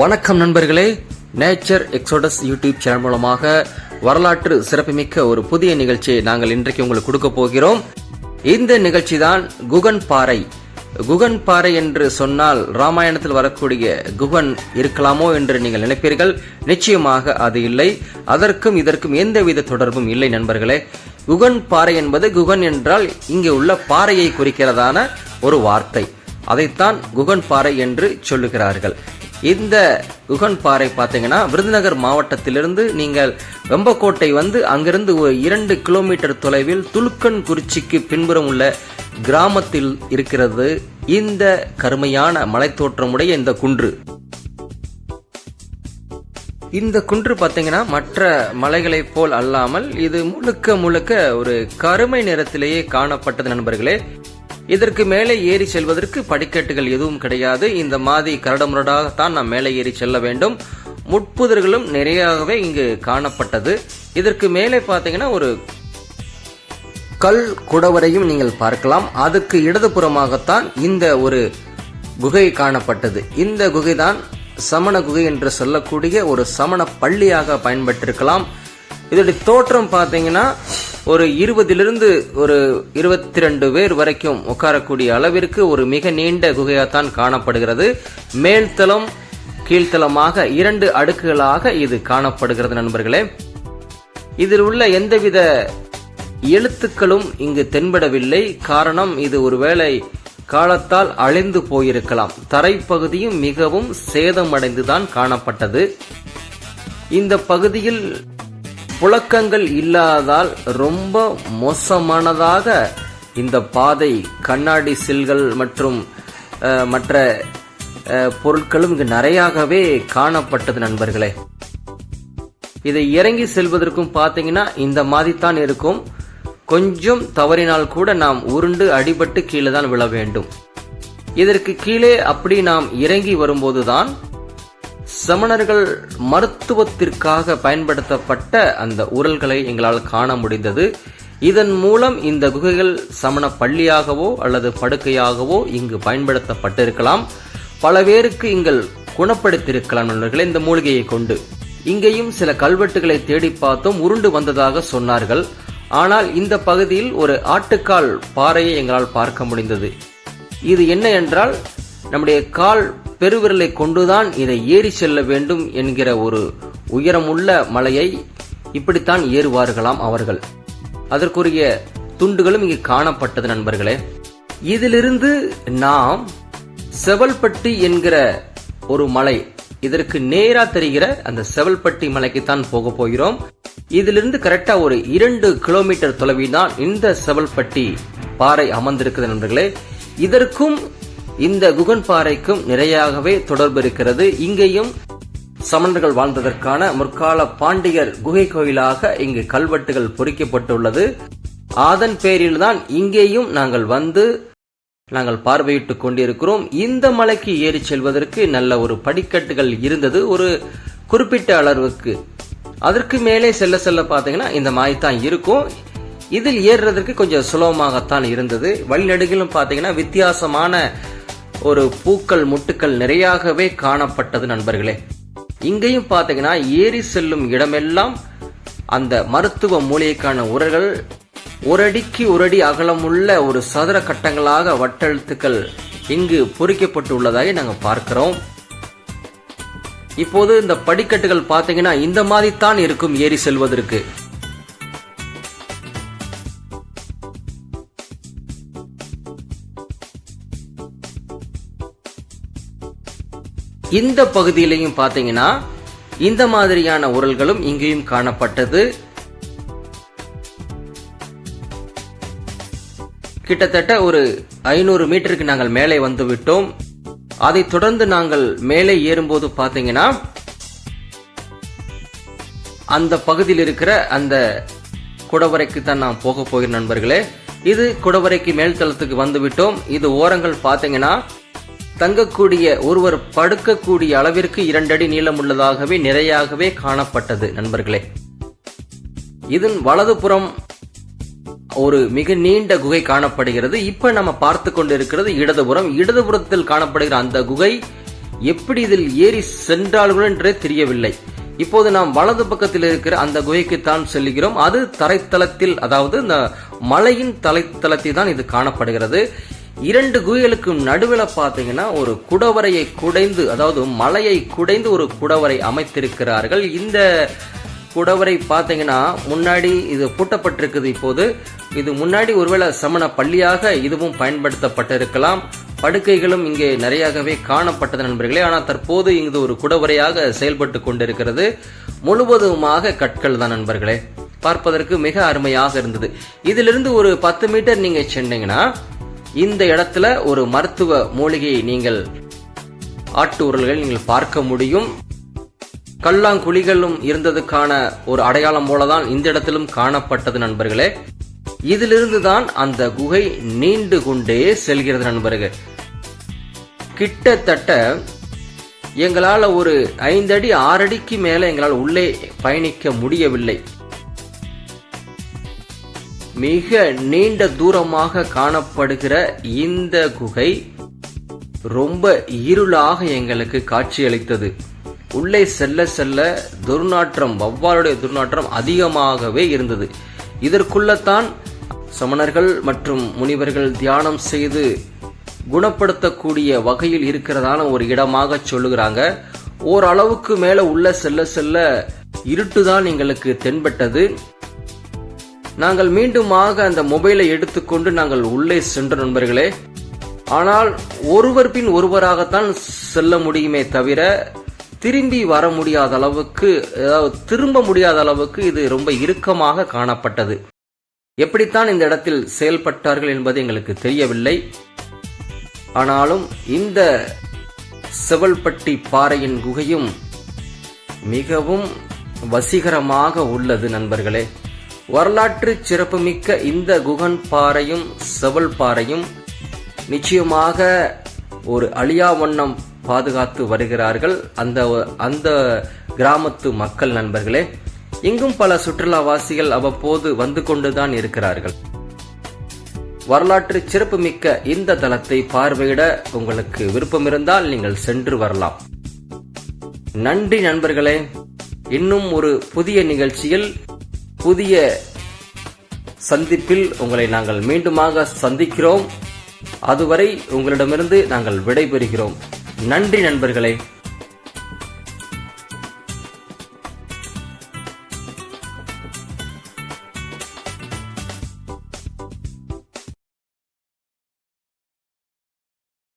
வணக்கம் நண்பர்களே. Nature exodus YouTube channel மூலமாக வரலாற்று சிறப்புமிக்க ஒரு புதிய நிகழ்ச்சியை நாங்கள் இன்றைக்கு உங்களுக்கு கொடுக்க போகிறோம். இந்த நிகழ்ச்சி தான் குகன் பாறை. குகன் பாறை என்று சொன்னால் ராமாயணத்தில் வரக்கூடிய குகன் இருக்கலாமோ என்று நீங்கள் நினைப்பீர்கள். நிச்சயமாக அது இல்லை. அதற்கும் இதற்கும் எந்தவித தொடர்பும் இல்லை நண்பர்களே. குகன் பாறை என்பது குகன் என்றால் இங்கே உள்ள பாறையை குறிக்கிறதான ஒரு வார்த்தை. அதைத்தான் குகன் பாறை என்று சொல்லுகிறார்கள். இந்த குகன் பாறை பார்த்தீங்கன்னா விருதுநகர் மாவட்டத்திலிருந்து நீங்கள் வெம்பக்கோட்டை வந்து அங்கிருந்து ஒரு இரண்டு கிலோமீட்டர் தொலைவில் துலுக்கன் குறிச்சிக்கு பின்புறம் உள்ள கிராமத்தில் இருக்கிறது இந்த கருமையான மலைத்தோற்றமுடைய இந்த குன்று. இந்த குன்று பார்த்தீங்கன்னா மற்ற மலைகளைப் போல் அல்லாமல் இது முழுக்க முழுக்க ஒரு கருமை நிறத்திலேயே காணப்பட்டது நண்பர்களே. இதற்கு மேலே ஏறி செல்வதற்கு படிக்கட்டுகள் எதுவும் கிடையாது. இந்த மாதிரி கரடமுரடாகத்தான் நாம் மேலே ஏறி செல்ல வேண்டும். முட்புதர்களும் நிறையவே இங்கு காணப்பட்டது. இதற்கு மேலே பார்த்தீங்கன்னா ஒரு கல் குடவரையும் நீங்கள் பார்க்கலாம். அதுக்கு இடதுபுறமாகத்தான் இந்த ஒரு குகை காணப்பட்டது. இந்த குகைதான் சமண குகை என்று சொல்லக்கூடிய ஒரு சமண பள்ளியாக பயன்பட்டிருக்கலாம். இதோடைய தோற்றம் பார்த்தீங்கன்னா ஒரு இருபதிலிருந்து ஒரு இருபத்தி ரெண்டு பேர் வரைக்கும் உட்காரக்கூடிய அளவிற்கு ஒரு மிக நீண்ட குகையாத்தான் காணப்படுகிறது. மேல்தளம் கீழ்த்தளமாக இரண்டு அடுக்குகளாக இது காணப்படுகிறது நண்பர்களே. இதில் உள்ள எந்தவித எழுத்துக்களும் இங்கு தென்படவில்லை. காரணம் இது ஒருவேளை காலத்தால் அழிந்து போயிருக்கலாம். தரைப்பகுதியும் மிகவும் சேதமடைந்துதான் காணப்பட்டது. இந்த பகுதியில் புழக்கங்கள் இல்லாததால் ரொம்ப மோசமானதாக இந்த பாதை கண்ணாடி சில்கள் மற்றும் மற்ற பொருட்களும் இங்கு நிறையாகவே காணப்பட்டது நண்பர்களே. இதை இறங்கி செல்வதற்கும் பார்த்தீங்கன்னா இந்த மாதிரி தான் இருக்கும். கொஞ்சம் தவறினால் கூட நாம் உருண்டு அடிபட்டு கீழே தான் விழ வேண்டும். இதற்கு கீழே அப்படி நாம் இறங்கி வரும்போதுதான் சமணர்கள் மருத்துவத்திற்காக பயன்படுத்தப்பட்ட அந்த உரல்களை எங்களால் காண முடிந்தது. இதன் மூலம் இந்த குகைகள் சமண பள்ளியாகவோ அல்லது படுக்கையாகவோ இங்கு பயன்படுத்தப்பட்டிருக்கலாம். பல பேருக்கு இங்கள் குணப்படுத்தியிருக்கலாம் நண்பர்களே இந்த மூலிகையை கொண்டு. இங்கேயும் சில கல்வெட்டுகளை தேடி பார்த்தோம் உருண்டு வந்ததாக சொன்னார்கள். ஆனால் இந்த பகுதியில் ஒரு ஆட்டுக்கால் பாறையை எங்களால் பார்க்க முடிந்தது. இது என்ன என்றால் நம்முடைய கால் பெருவிரலை கொண்டுதான் இதை ஏறி செல்ல வேண்டும் என்கிற ஒரு உயரமுள்ள மலையை இப்படித்தான் ஏறுவார்களாம் அவர்கள். அதற்குரிய துண்டுகளும் இங்கு காணப்பட்டது நண்பர்களே. இதிலிருந்து நாம் செவல்பட்டி என்கிற ஒரு மலை இதற்கு நேரா தெரிகிற அந்த செவல்பட்டி மலைக்குத்தான் போக போகிறோம். இதிலிருந்து கரெக்டா ஒரு இரண்டு கிலோமீட்டர் தொலைவில் தான் இந்த செவல்பட்டி பாறை அமர்ந்திருக்கிறது நண்பர்களே. இதற்கும் இந்த குகன் பாறைக்கும் நிறையாகவே தொடர்பு இருக்கிறது. இங்கேயும் சமணர்கள் வாழ்ந்ததற்கான முற்கால பாண்டியர் குகை கோயிலாக இங்கு கல்வெட்டுகள் பொறிக்கப்பட்டுள்ளது. அதன் பேரில் தான் இங்கேயும் நாங்கள் வந்து நாங்கள் பார்வையிட்டு கொண்டிருக்கிறோம். இந்த மலைக்கு ஏறி செல்வதற்கு நல்ல ஒரு படிக்கட்டுகள் இருந்தது. ஒரு குறிப்பிட்ட அளவுக்கு. அதற்கு மேலே செல்ல செல்ல பார்த்தீங்கன்னா இந்த மாதிரி தான் இருக்கும். இதில் ஏறுறதற்கு கொஞ்சம் சுலபமாகத்தான் இருந்தது. வழிநடுகிலும் பார்த்தீங்கன்னா வித்தியாசமான ஒரு பூக்கள் முட்டுக்கள் நிறையாகவே காணப்பட்டது நண்பர்களே. இங்கேயும் பார்த்தீங்கன்னா ஏறி செல்லும் இடமெல்லாம் அந்த மருத்துவ மூலிகைக்கான உரங்கள் ஒரு அடிக்கு ஒரு அடி அகலமுள்ள ஒரு சதுர கட்டங்களாக வட்டெழுத்துக்கள் இங்கு பொறிக்கப்பட்டு உள்ளதாக நாங்கள் பார்க்கிறோம். இப்போது இந்த படிக்கட்டுகள் பார்த்தீங்கன்னா இந்த மாதிரி தான் இருக்கும் ஏறி செல்வதற்கு. இந்த பகுதியிலையும் பார்த்தீங்கன்னா இந்த மாதிரியான உரல்களும் இங்கேயும் காணப்பட்டது. கிட்டத்தட்ட ஒரு ஐநூறு மீட்டருக்கு நாங்கள் மேலே வந்து விட்டோம். தொடர்ந்து நாங்கள் மேலே ஏறும்போது பார்த்தீங்கன்னா அந்த பகுதியில் இருக்கிற அந்த குடவரைக்கு தான் நான் போக போகிறேன் நண்பர்களே. இது குடவரைக்கு மேல் தளத்துக்கு இது ஓரங்கள் பார்த்தீங்கன்னா தங்கக்கூடிய ஒருவர் படுக்கக்கூடிய அளவிற்கு இரண்டடி நீளமுள்ளதாகவே நிறையாகவே காணப்பட்டது நண்பர்களே. இதன் வலதுபுறம் ஒரு மிக நீண்ட குகை காணப்படுகிறது. இப்ப நம்ம பார்த்து கொண்டிருக்கிறது இடதுபுறம். இடதுபுறத்தில் காணப்படுகிற அந்த குகை எப்படி இதில் ஏறி சென்றார்கள் என்றே தெரியவில்லை. இப்போது நாம் வலது பக்கத்தில் இருக்கிற அந்த குகைக்கு தான் செல்கிறோம். அது தரைத்தளத்தில் அதாவது இந்த மலையின் தலைத்தளத்தில் தான் இது காணப்படுகிறது. இரண்டு குகைகளுக்கும் நடுவில் பார்த்தீங்கன்னா ஒரு குடவரையை குடைந்து அதாவது மலையை குடைந்து ஒரு குடவரை அமைத்திருக்கிறார்கள். இந்த குடவரை பார்த்தீங்கன்னா முன்னாடி இது பூட்டப்பட்டிருக்குது இப்போது. இது முன்னாடி ஒருவேளை சமண பள்ளியாக இதுவும் பயன்படுத்தப்பட்டிருக்கலாம். படுக்கைகளும் இங்கே நிறையாகவே காணப்பட்டது நண்பர்களே. ஆனால் தற்போது இங்கு ஒரு குடவரையாக செயல்பட்டு கொண்டிருக்கிறது. முழுவதுமாக கற்கள் தான் நண்பர்களே. பார்ப்பதற்கு மிக அருமையாக இருந்தது. இதிலிருந்து ஒரு பத்து மீட்டர் நீங்கள் சென்னீங்கன்னா இந்த இடத்துல ஒரு மருத்துவ மூலிகையை நீங்கள் ஆட்டு உரல்கள் நீங்கள் பார்க்க முடியும். கல்லாங்குழிகளும் இருந்ததுக்கான ஒரு அடையாளம் போலதான் இந்த இடத்திலும் காணப்பட்டது நண்பர்களே. இதிலிருந்து தான் அந்த குகை நீண்டு கொண்டே செல்கிறது நண்பர்கள். கிட்டத்தட்ட எங்களால் ஒரு ஐந்தடி ஆறடிக்கு மேல எங்களால் உள்ளே பயணிக்க முடியவில்லை. மிக நீண்ட தூரமாக காணப்படுகிற இந்த குகை ரொம்ப இருளாக எங்களுக்கு காட்சியளித்தது. உள்ளே செல்ல செல்ல துர்நாற்றம் வவ்வாலுடைய துர்நாற்றம் அதிகமாகவே இருந்தது. இதற்குள்ளத்தான் சமணர்கள் மற்றும் முனிவர்கள் தியானம் செய்து குணப்படுத்தக்கூடிய வகையில் இருக்கிறதான ஒரு இடமாக சொல்லுகிறாங்க. ஓரளவுக்கு மேல உள்ள செல்ல செல்ல இருட்டுதான் எங்களுக்கு தென்பட்டது. நாங்கள் மீண்டுமாக அந்த மொபைலை எடுத்துக்கொண்டு நாங்கள் உள்ளே சென்ற நண்பர்களே. ஆனால் ஒருவர் பின் ஒருவராகத்தான் செல்ல முடியுமே தவிர திரும்பி வர முடியாத அளவுக்கு அதாவது திரும்ப முடியாத அளவுக்கு இது ரொம்ப இறுக்கமாக காணப்பட்டது. எப்படித்தான் இந்த இடத்தில் செயல்பட்டார்கள் என்பது எங்களுக்கு தெரியவில்லை. ஆனாலும் இந்த செவல்பட்டி பாறையின் குகையும் மிகவும் வசீகரமாக உள்ளது நண்பர்களே. வரலாற்று சிறப்புமிக்க இந்த குகன் பாறையும் செவல் பாறையும் நிச்சயமாக ஒரு அழியா வண்ணம் பாதுகாத்து வருகிறார்கள். அந்த அந்த கிராமத்து மக்கள் நண்பர்களே இங்கும் பல சுற்றுலாவாசிகள் அவ்வப்போது வந்து கொண்டுதான் இருக்கிறார்கள். வரலாற்று சிறப்புமிக்க இந்த தளத்தை பார்வையிட உங்களுக்கு விருப்பம் இருந்தால் நீங்கள் சென்று வரலாம். நன்றி நண்பர்களே இன்னும் ஒரு புதிய நிகழ்ச்சியில் புதிய சந்திப்பில் உங்களை நாங்கள் மீண்டுமாக சந்திக்கிறோம். அதுவரை உங்களிடமிருந்து நாங்கள் விடைபெறுகிறோம். நன்றி நண்பர்களே.